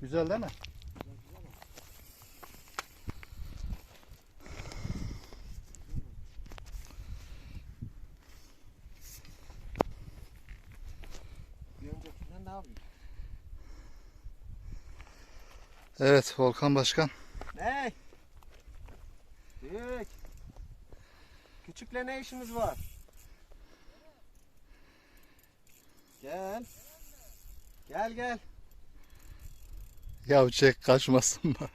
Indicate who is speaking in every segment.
Speaker 1: Güzel değil mi? Evet Volkan Başkan.
Speaker 2: Ne? Büyük. Küçükle ne işimiz var? Gel. Gel gel.
Speaker 1: Ya çek kaçmasın da.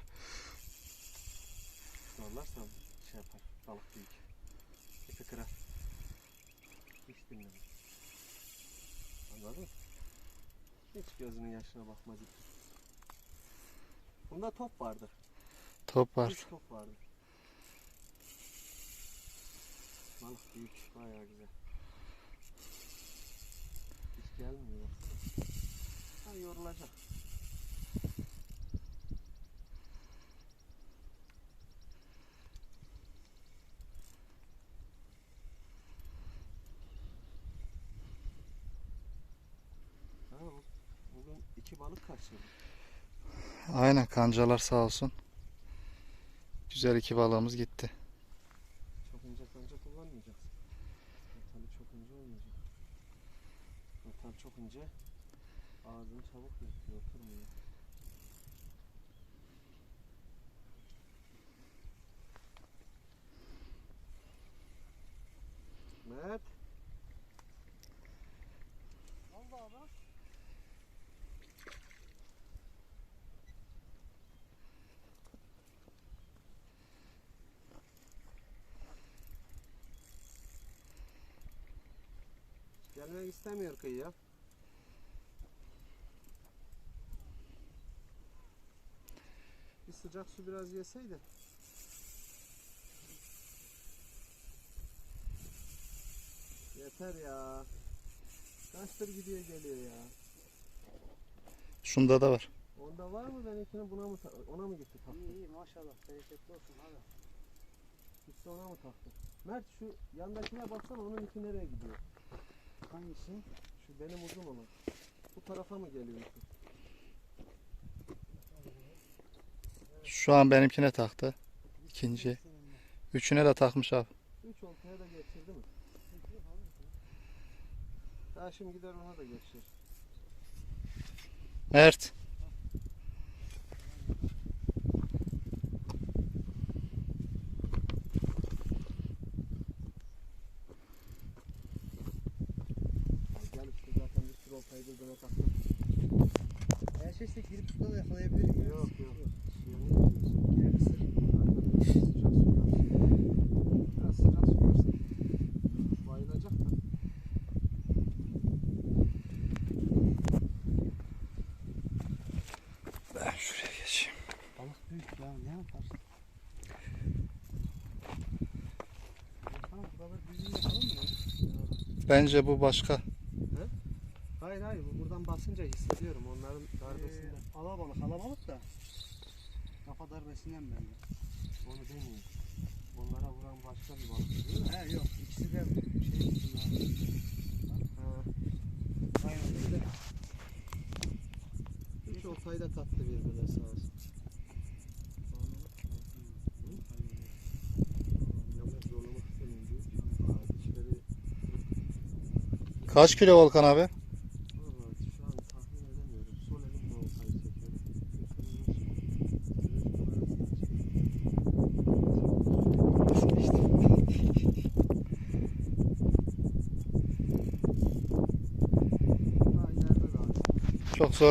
Speaker 2: Zorlarsan şey yapar. Balık büyük. İpi kırar. Hiç dinlemez. Anladın mı? Hiç gözünün yaşına bakmaz ipi. Bunda top vardı.
Speaker 1: Top var.
Speaker 2: Üç top vardı. Balık büyük. Bayağı güzel. Hiç gelmiyor. Ha yorulacak. Ha, bugün iki balık kaçırdım.
Speaker 1: Aynen kancalar sağ olsun. Güzel iki balığımız gitti.
Speaker 2: Çok ince kanca kullanmayacaksın. Metali çok ince olmayacak. Metal çok ince. Ağzını çabuk yakıyor, oturmuyor. Mert. Ne oldu abi? Gelmek istemiyor kıyıya. Bir sıcak su biraz yeseydi. Yeter ya. Kaçtır gidiyor geliyor ya.
Speaker 1: Şunda da var.
Speaker 2: Onda var mı benimkinin buna mı ona mı gitti taktı?
Speaker 3: İyi iyi maşallah bereketli olsun abi.
Speaker 2: Gitti ona mı taktı? Mert şu yandakine baksana onun ipi nereye gidiyor?
Speaker 3: Hangisi?
Speaker 2: Şu benim uzun olan. Bu tarafa mı geliyor?
Speaker 1: Şu an benimkine taktı. İkinci. Üçüne de takmış abi.
Speaker 2: Üç oltaya da geçirdi mi? Daha şimdi gider ona da geçir.
Speaker 1: Mert.
Speaker 2: Birbirine taktım.
Speaker 3: Eğer şeyse girip suda da yakalayabilirim. ya.
Speaker 2: Yok yok. Biraz sıcak su. Bayılacak da.
Speaker 1: Ben şuraya geçeyim.
Speaker 3: Balık büyük ya ne?
Speaker 1: Bence bu başka.
Speaker 2: Hayır hayır bu buradan basınca hissediyorum onların darbesinde.
Speaker 3: Ee, alabalık alabalık da. Kafa darbesinden bence.
Speaker 2: Onu demiyorum. Onlara vuran başka bir balık değil mi?
Speaker 3: He yok ikisi de şey bunlar.
Speaker 2: Üç oltayı da kattı birbirine sağ olsun.
Speaker 1: Kaç kilo Volkan abi?
Speaker 2: Vallahi şu an tahmin edemiyorum. Sol elimle oltayı çekiyorum. Daha ileride daha.
Speaker 1: Çok zorlama abi.
Speaker 3: Orhan abi yavaş yavaş. Sakin.
Speaker 2: Suyun üstüne çıktı bak.
Speaker 3: Hiç yükleyebilirim abi.
Speaker 2: Üçe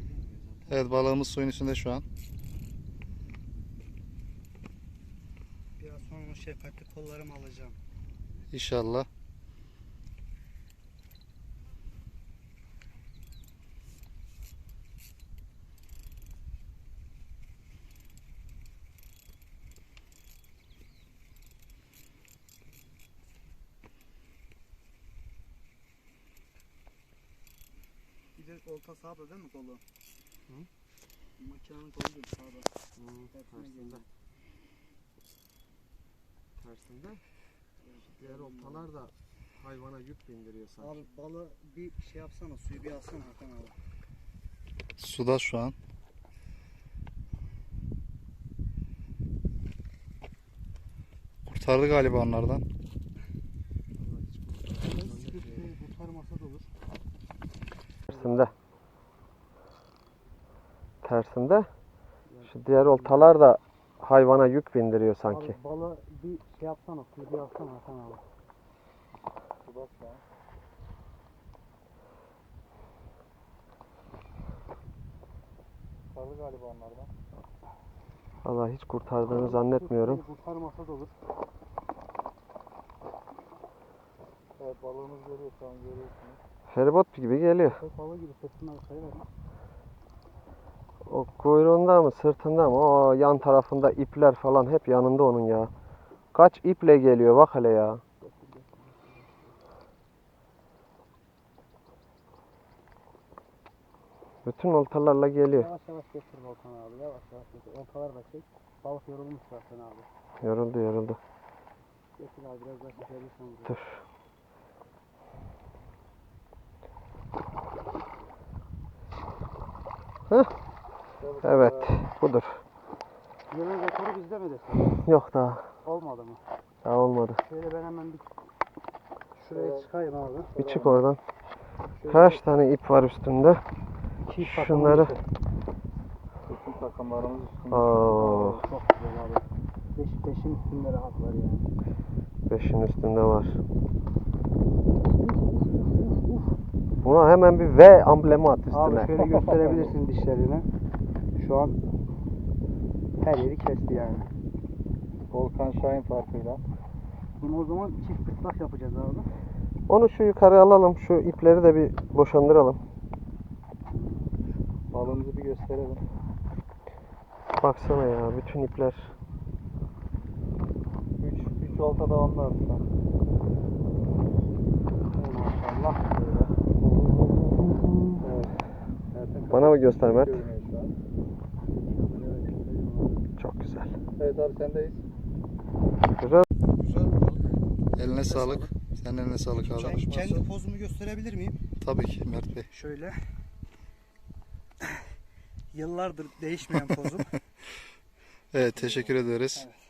Speaker 2: binmiyor zaten.
Speaker 1: Evet balığımız suyun üstünde şu an.
Speaker 3: Biraz sonra şefkatli kollarımı alacağım.
Speaker 1: İnşallah.
Speaker 3: Bir de olta sağda değil mi kolu?
Speaker 2: Hı?
Speaker 3: Makinenin kolu değil sağda. Tersine
Speaker 2: karşısında. tersinde. Diğer oltalar da hayvana yük bindiriyor sanki.
Speaker 3: Abi balı bir şey yapsana suyu bir alsana Hakan abi.
Speaker 1: Suda şu an. Kurtardı galiba onlardan.
Speaker 3: Kurtarmasa da olur.
Speaker 2: Tersinde. Tersinde. Şu diğer oltalar da hayvana yük bindiriyor sanki.
Speaker 3: Abi balı bir şey yapsana bir alsana Hakan abi.
Speaker 1: An. Kurtardı galiba onlardan.
Speaker 2: Vallahi hiç kurtardığını zannetmiyorum.
Speaker 3: Kurtarmasa da olur.
Speaker 1: Evet balığımız geliyor şu an görüyorsunuz.
Speaker 2: Feribot gibi geliyor.
Speaker 3: Balığı gibi sırtından kayar.
Speaker 2: O kuyruğunda mı sırtında mı o yan tarafında ipler falan hep yanında onun ya. Kaç iple geliyor bak hele ya. Bütün oltalarla geliyor.
Speaker 3: Yavaş yavaş getir Volkan abi. Yavaş yavaş getir. Ortalar da çek. Balık yorulmuş zaten abi.
Speaker 2: Yoruldu yoruldu.
Speaker 3: Getir abi biraz daha çekebilirsen buraya.
Speaker 2: Dur. Heh. Evet budur.
Speaker 3: Yılın rekoru bizde mi desin?
Speaker 2: Yok daha.
Speaker 3: Olmadı mı?
Speaker 2: Daha olmadı.
Speaker 3: Şöyle ben hemen bir şuraya çıkayım abi.
Speaker 2: Bir çık oradan. Kaç tane ip var üstünde?
Speaker 3: Çift
Speaker 2: Şunları.
Speaker 3: takımı
Speaker 1: Bütün takımlarımız üstünde.
Speaker 2: Oo,
Speaker 3: Çok güzel abi. Beş, beşin üstünde rahat var yani.
Speaker 2: beşin üstünde var. Buna hemen bir V amblemi at üstüne.
Speaker 3: Abi şöyle gösterebilirsin dişlerini. Şu an her yeri kesti yani.
Speaker 1: Volkan Şahin farkıyla.
Speaker 3: Bunu o zaman çift ıslak yapacağız abi.
Speaker 2: Onu şu yukarı alalım. Şu ipleri de bir boşandıralım.
Speaker 1: Balığımızı bir gösterelim.
Speaker 2: Baksana ya bütün ipler.
Speaker 1: 3 3 olta da onlar
Speaker 2: Bana mı göster Mert? Çok güzel.
Speaker 1: Evet abi sendeyiz.
Speaker 2: Güzel.
Speaker 3: Güzel.
Speaker 1: Eline sağlık. Senin eline sağlık abi.
Speaker 3: Ben kendi pozumu gösterebilir miyim?
Speaker 1: Tabii ki Mert Bey.
Speaker 3: Şöyle. Yıllardır değişmeyen pozum.
Speaker 1: Evet teşekkür ederiz.
Speaker 3: Evet.